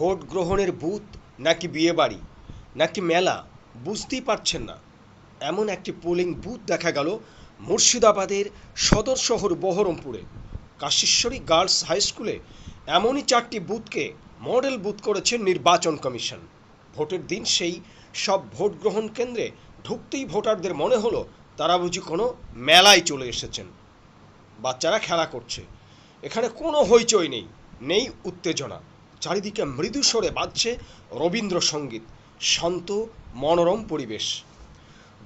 Vote গ্রহণের booth, নাকি বিয়েবাড়ি, নাকি মেলা, বুঝতেই পারছেন না। এমন একটি পোলিং বুথ দেখা গেল মুর্শিদাবাদের সদর শহর বহরমপুরে। কাশীশ্বরী গার্লস হাই স্কুলে এমনই চারটি বুথকে মডেল বুথ করেছে নির্বাচন কমিশন। ভোটের দিন সেই সব ভোট গ্রহণ কেন্দ্রে ঢুকতেই ভোটারদের মনে হলো তারা বুঝি কোনো মেলায় চলে এসেছেন। বাচ্চারা খেলা করছে। এখানে কোনো হইচই নেই নেই উত্তেজনা। চারিদিকে মৃদু স্বরে বাজছে রবীন্দ্রসঙ্গীত, শান্ত, মনোরম পরিবেশ।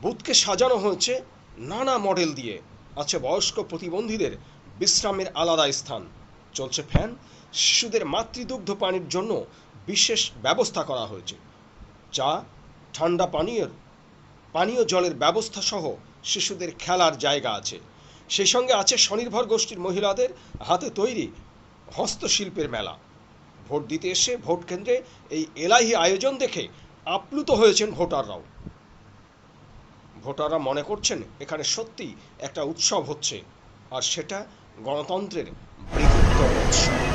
বুথকে সাজানো হয়েছে নানা মডেল দিয়ে। আছে বয়স্ক প্রতিবন্ধীদের বিশ্রামের আলাদা স্থান। চলছে ফ্যান, শিশুদের মাতৃদুগ্ধ পানির জন্য বিশেষ ব্যবস্থা করা হয়েছে। চা, ঠান্ডা পানীয় পানীয় জলের ব্যবস্থা সহ শিশুদের খেলার জায়গা আছে। সেই সঙ্গে আছে স্বনির্ভর গোষ্ঠীর মহিলাদের হাতে তৈরি হস্তশিল্পের মেলা। ভোট দিতে এসে ভোট কেন্দ্রে এই এলাহি আয়োজন দেখে আপ্লুত হয়েছেন ভোটাররাও। ভোটাররা মনে করছেন এখানে সত্যি একটা উৎসব হচ্ছে, আর সেটা গণতন্ত্রের বৃহত্তর উৎসব।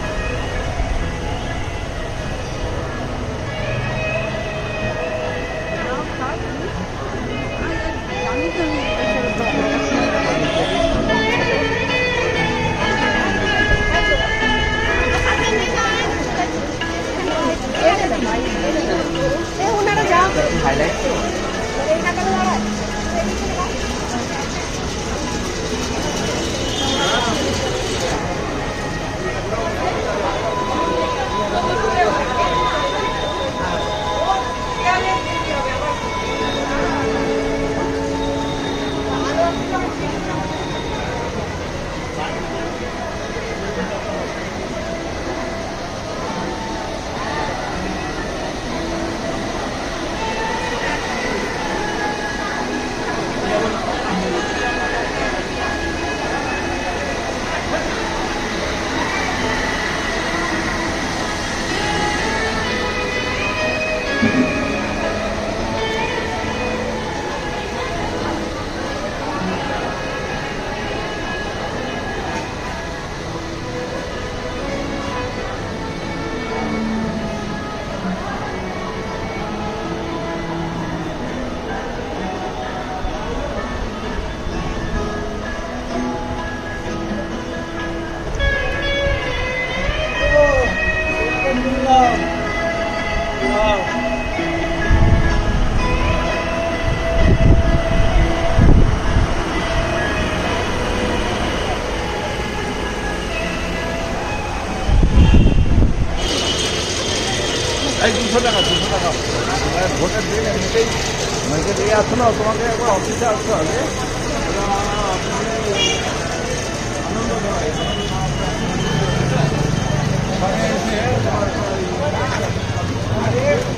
Lễ 아이 눈 쳐다가 눈 쳐다가 뭐가 들리는데 뭔가 들리 아프나 도망가고 어떻게 알수 없네? 그러나 아는 거잖아